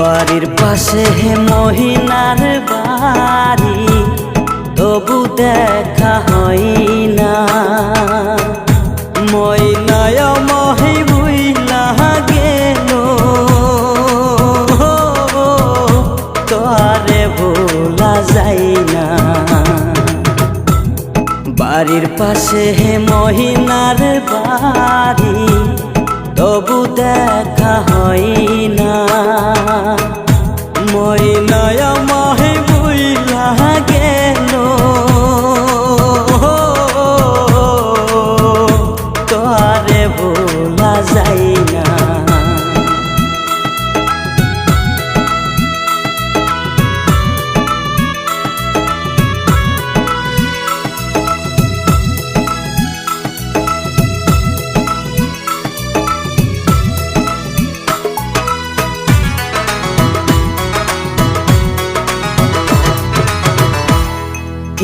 বাড়ির পাশে হে মহিনার বাড়ি, তবু দেখা হয় না ময়নায় মহি বুইলা গেল। তোরে ভোলা যায় না বাড়ির পাশে হে মহিনার বাড়ি তবু দেখা হয় না। ময় মহে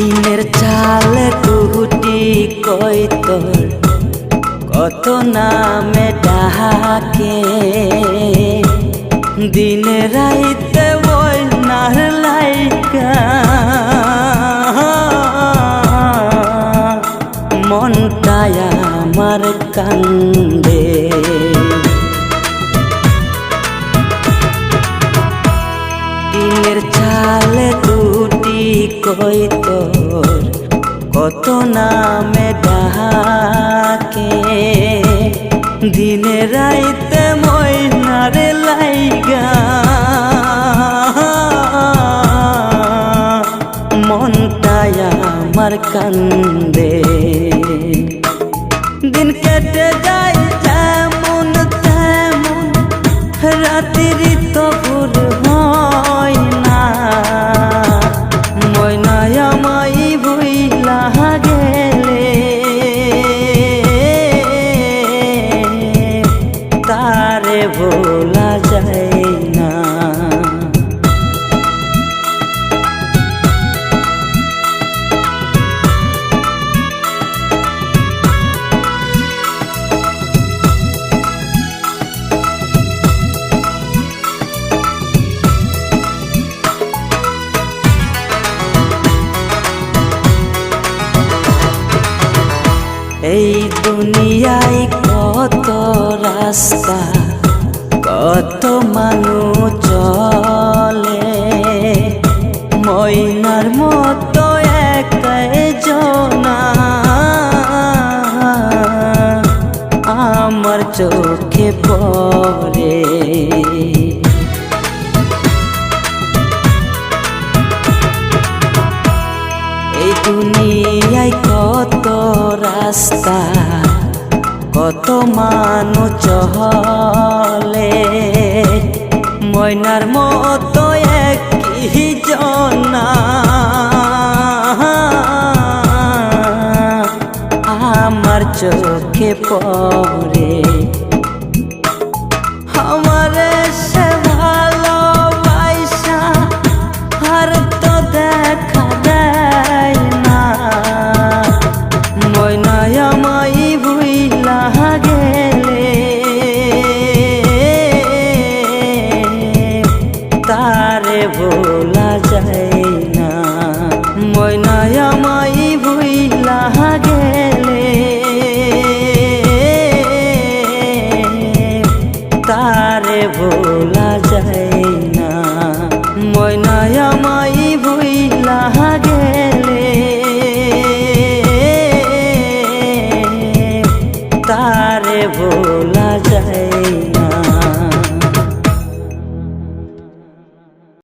দিনের চাল কুহুটি কই তোর? কত নামে ডাকে? দিনে রাইতে ওই নার লাইকা। আমার কান্দে। দিনের চাল দুটি কই তোর কত নামে ডাকে দিনে রাইতে ময়নারে লাইগা। মনটায় আমার কান্দে। দিন কেটে যায় যেমন তেমন, রাত্রি তো এই দুনিয়ায় কত রাস্তা কত মানুষ রাস্তা কত মানু চলে। ময়নার মতো একই জনা। আমার চোখে পড়ে Oh.